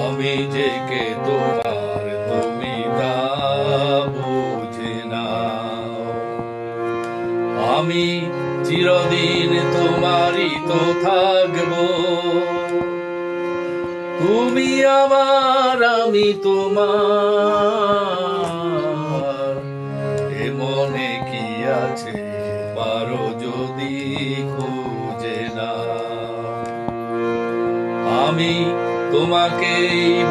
আমি যে কে তোমার, তুমি বুঝে না আমি চিরদিন তোমারই তো থাকব। তুমি আমার, আমি তোমার। আমি তোমাকে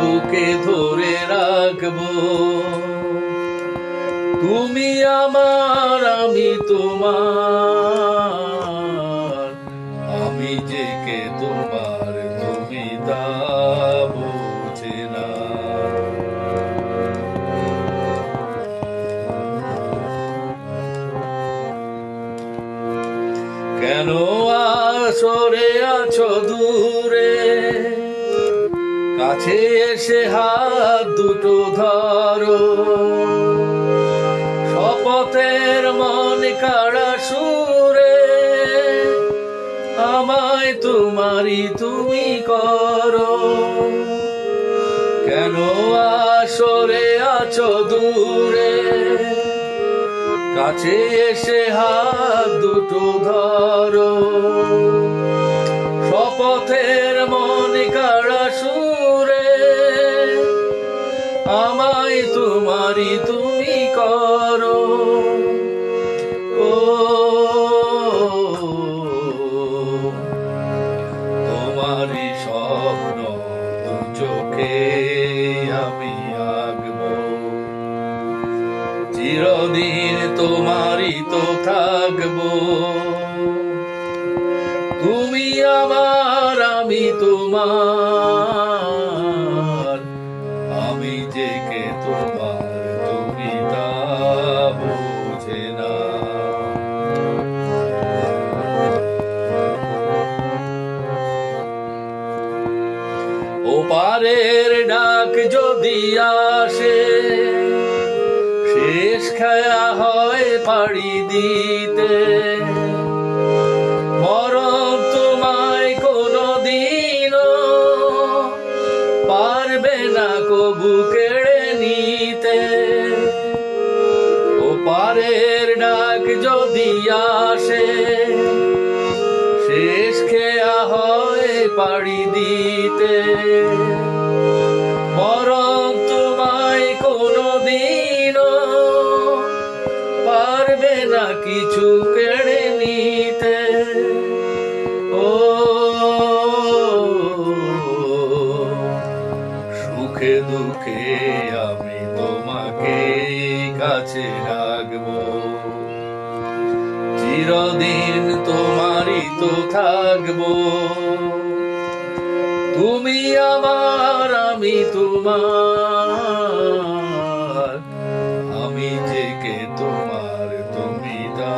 বুকে ধরে রাখব। তুমি আমার, আমি তোমার। আমি যে কে তোমার তুমি বুঝে না। কেন আসরে আছো দূরে? কাছে এসে হাত দুটো ধরো। শপথের মন কাড়া সুরে, আমায় তোমারই তুমি করো। কেন আসরে আছো দূরে? কাছে এসে হাত দুটো ধরো। তোমারই তুমি করো, ও, তোমারই স্বপ্ন দু চোখে আমি আঁকবো। চিরদিন তোমারই তো থাকব। তুমি আমার, আমি তোমার। ওপারের ডাক যদি আসে, শেষ খায়া হয় পাড়ি দিতে। মরম তোমায় কোনো পারবে না নিতে। ওপারের ডাক যদি আসে পাড়ি দিতে। মরম তোমায় কোনো দিনও পারবে না কিছু কেড়ে নিতে। ও সুখে দুঃখে আমি তোমাকে কাছে রাখব। চিরদিন তোমারই তো থাকব। তুমি আমার, আমি তোমার। আমি যে কে তোমার, তুমি তা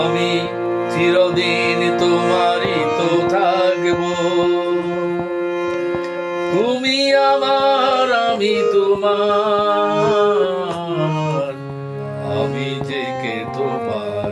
আমি চিরদিন তোমারই তো থাকব। তুমি আমার, আমি তোমার। আমি যে কে তোমার